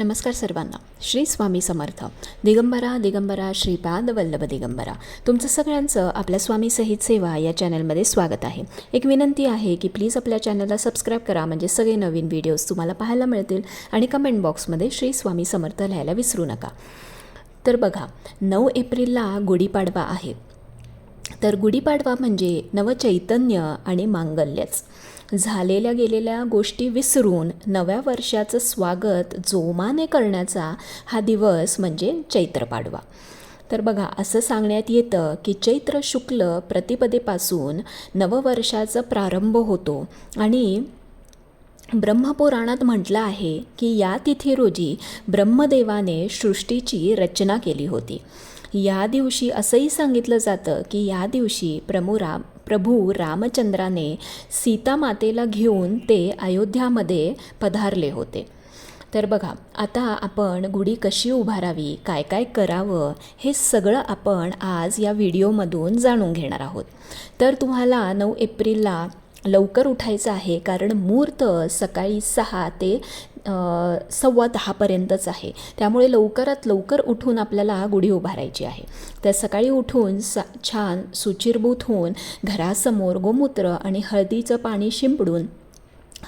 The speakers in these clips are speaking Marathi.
नमस्कार सर्वांना. श्री स्वामी समर्थ. दिगंबरा दिगंबरा श्रीपाद वल्लभ दिगंबरा. तुमचं सगळ्यांचं आपल्या स्वामी सहित सेवा या चॅनलमध्ये स्वागत आहे. एक विनंती आहे की प्लीज आपल्या चॅनलला सबस्क्राईब करा म्हणजे सगळे नवीन व्हिडिओज तुम्हाला पाहायला मिळतील आणि कमेंट बॉक्समध्ये श्री स्वामी समर्थ लिहायला विसरू नका. तर बघा नऊ एप्रिलला गुढीपाडवा आहे. तर गुढीपाडवा म्हणजे नवचैतन्य आणि मांगल्यच. झालेल्या गेलेल्या गोष्टी विसरून नव्या वर्षाचं स्वागत जोमाने करण्याचा हा दिवस म्हणजे चैत्र पाडवा. तर बघा असं सांगण्यात येतं की चैत्र शुक्ल प्रतिपदेपासून नववर्षाचा प्रारंभ होतो आणि ब्रह्मपुराणात म्हटलं आहे की या तिथी रोजी ब्रह्मदेवाने सृष्टीची रचना केली होती. या दिवशी असंही सांगितलं जातं की या दिवशी प्रमुरा प्रभू रामचंद्राने सीतामातेला घेऊन ते अयोध्यामध्ये पधारले होते. तर बघा आता आपण गुढी कशी उभारावी काय काय करावं हे सगळं आपण आज या व्हिडिओमधून जाणून घेणार आहोत. तर तुम्हाला नऊ एप्रिलला लवकर उठायचं आहे कारण मुहूर्त सकाळी सहा ते सव्वा दहापर्यंतच आहे. त्यामुळे लवकरात लवकर उठून आपल्याला गुढी उभारायची आहे. तर सकाळी उठून सा छान सुचिरभूत होऊन घरासमोर गोमूत्र आणि हळदीचं पाणी शिंपडून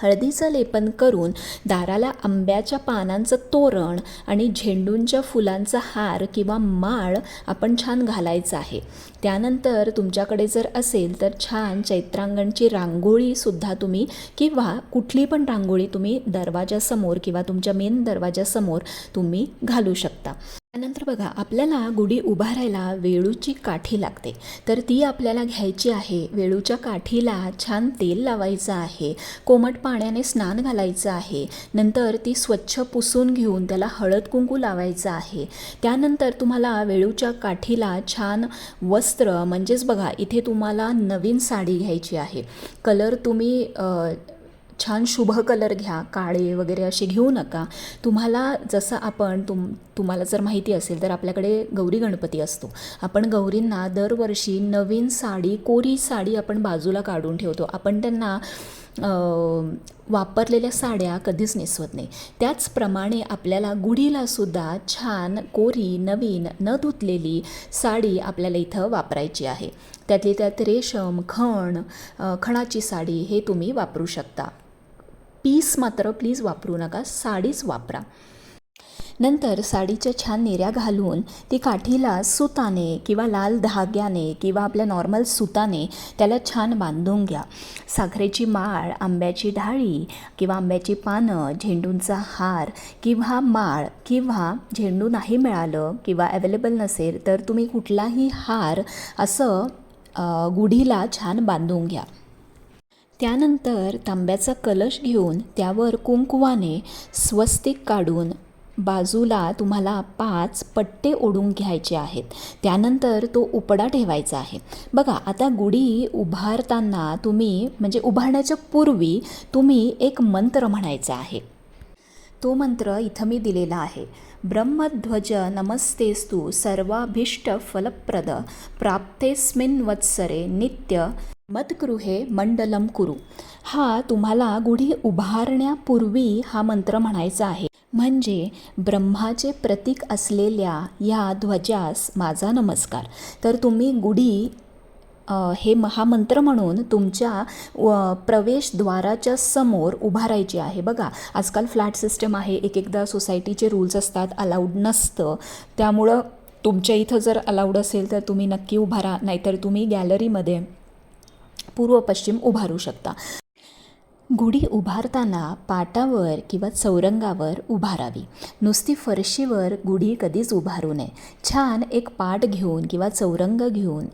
हळदीचं लेपन करून दाराला आंब्याच्या पानांचं तोरण आणि झेंडूंच्या फुलांचा हार किंवा माळ आपण छान घालायचं आहे. त्यानंतर तुमच्याकडे जर असेल तर छान चैत्रांगणची रांगोळीसुद्धा तुम्ही किंवा कुठली पण रांगोळी तुम्ही दरवाजासमोर किंवा तुमच्या मेन दरवाजासमोर तुम्ही घालू शकता. त्यानंतर बघा आपल्याला गुढी उभारायला वेळूची काठी लागते. तर ती आपल्याला घ्यायची आहे. वेळूच्या काठीला छान तेल लावायचं आहे. कोमट पाण्याने स्नान घालायचं आहे. नंतर ती स्वच्छ पुसून घेऊन त्याला हळद कुंकू लावायचं आहे. त्यानंतर तुम्हाला वेळूच्या काठीला छान वस्त्र म्हणजेच बघा इथे तुम्हाला नवीन साडी घ्यायची आहे. कलर तुम्ही छान शुभ कलर घ्या काळे वगैरे असे घेऊ नका. तुम्हाला जसं आपण तुम तुम्हाला जर माहिती असेल तर आपल्याकडे गौरी गणपती असतो. आपण गौरींना दरवर्षी नवीन साडी कोरी साडी आपण बाजूला काढून ठेवतो. आपण त्यांना वापरलेल्या साड्या कधीच नेसवत नाही. त्याचप्रमाणे आपल्याला गुढीलासुद्धा छान कोरी नवीन न धुतलेली साडी आपल्याला इथं वापरायची आहे. त्यातली त्यात रेशम खण खणाची साडी हे तुम्ही वापरू शकता. पीस मात्र प्लीज वापरू नका साडीच वापरा. नंतर साडीच्या छान नेऱ्या घालून ती काठीला सुताने किंवा लाल धाग्याने किंवा आपल्या नॉर्मल सुताने त्याला छान बांधून घ्या. साखरेची माळ आंब्याची ढाळी किंवा आंब्याची पानं झेंडूंचा हार किंवा माळ किंवा झेंडू नाही मिळालं किंवा अवेलेबल नसेल तर तुम्ही कुठलाही हार असं गुढीला छान बांधून घ्या. त्यानंतर तांब्याचा कलश घेऊन त्यावर कुंकुवाने स्वस्तिक काढून बाजूला तुम्हाला पाच पट्टे ओढून घ्यायचे आहेत. त्यानंतर तो उपडा ठेवायचा आहे. बघा आता गुढी उभारताना तुम्ही म्हणजे उभारण्याच्या पूर्वी तुम्ही एक मंत्र म्हणायचा आहे. तो मंत्र इथं मी दिलेला आहे. ब्रह्मध्वज नमस्तेस्तु सर्वाभीष्ट फलप्रद प्राप्तेस्मिन् वत्सरे नित्य मत्कृहे मंडलम कुरु. हा तुम्हाला गुढी उभारण्यापूर्वी हा मंत्र म्हणायचा आहे. म्हणजे ब्रह्माचे प्रतीक असलेल्या या ध्वजास माझा नमस्कार. तर तुम्ही गुढी हे म- हा मंत्र म्हणून तुमच्या व प्रवेशद्वाराच्या समोर उभारायची आहे. बघा आजकाल फ्लॅट सिस्टम आहे. एक एकदा सोसायटीचे रूल्स असतात अलाउड नसतं. त्यामुळं तुमच्या इथं जर अलाउड असेल तर तुम्ही नक्की उभारा. नाहीतर तुम्ही गॅलरीमध्ये पूर्व पश्चिम उभारू शकता. गुढी उभारताना पाटावर किंवा चौरंगावर उभारावी. नुसती फरशीवर गुढी कधीच उभारू नये. छान एक पाट घेऊन किंवा चौरंग घेऊन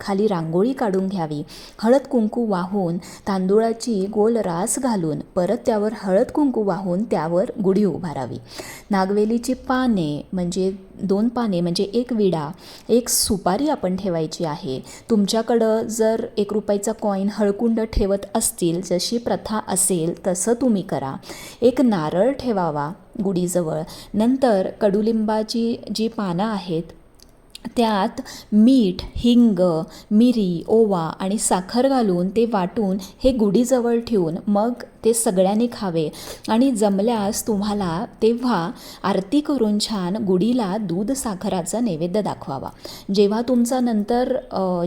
खाली रांगोळी काढून घ्यावी. हळद कुंकू वाहून तांदूळाची गोल रास घालून परत त्यावर हळद कुंकू वाहून त्यावर गुढी उभारावी. नागवेलीची पाने म्हणजे दोन पाने म्हणजे एक विडा एक सुपारी आपण ठेवायची आहे. तुमच्याकडं जर एक रुपयाचा कॉईन हळकुंड ठेवत असतील जशी प्रथा असेल तसं तुम्ही करा. एक नारळ ठेवावा गुढीजवळ. नंतर कडुलिंबाची जी पानं आहेत त्यात मीठ हिंग मिरी ओवा आणि साखर घालून ते वाटून हे गुढीजवळ ठेवून मग ते सगळ्यांनी खावे. आणि जमल्यास तुम्हाला तेव्हा आरती करून छान गुढीला दूध साखराचा नैवेद्य दाखवावा. जेव्हा तुमचा नंतर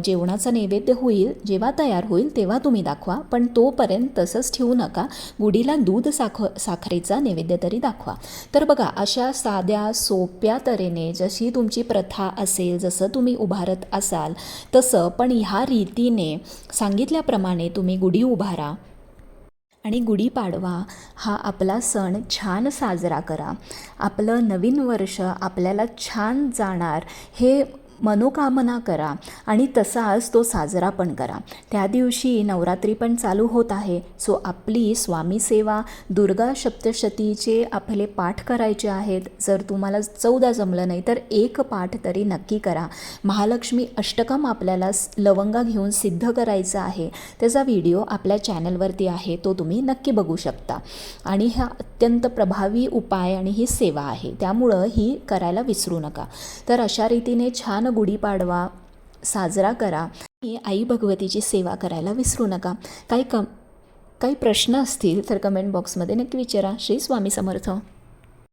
जेवणाचा नैवेद्य होईल जेव्हा तयार होईल तेव्हा तुम्ही दाखवा. पण तोपर्यंत तसंच ठेवू नका. गुढीला दूध साख साखरेचा नैवेद्य तरी दाखवा. तर बघा अशा साध्या सोप्या तऱ्हेने जशी तुमची प्रथा असेल जसं तुम्ही उभारत असाल तसं पण ह्या रीतीने सांगितल्याप्रमाणे तुम्ही गुढी उभारा. आणि गुढीपाडवा हा आपला सण छान साजरा करा. आपलं नवीन वर्ष आपल्याला छान जाणार हे मनोकामना करा आणि तसाच तो साजरा पण करा. त्या दिवशी नवरात्री पण चालू होत आहे. सो आपली स्वामी सेवा दुर्गा सप्तशतीचे आपले पाठ करायचे आहेत. जर तुम्हाला चौदा जमलं नाही तर एक पाठ तरी नक्की करा. महालक्ष्मी अष्टकम आपल्याला लवंगा घेऊन सिद्ध करायचं आहे. त्याचा व्हिडिओ आपल्या चॅनलवरती आहे तो तुम्ही नक्की बघू शकता. आणि हा अत्यंत प्रभावी उपाय आणि ही सेवा आहे. त्यामुळं ही करायला विसरू नका. तर अशा रीतीने छान गुढीपाडवा साजरा करा. आणि आई भगवतीची सेवा करायला विसरू नका. काही कम काही प्रश्न असतील तर कमेंट बॉक्समध्ये नक्की विचारा. श्री स्वामी समर्थ.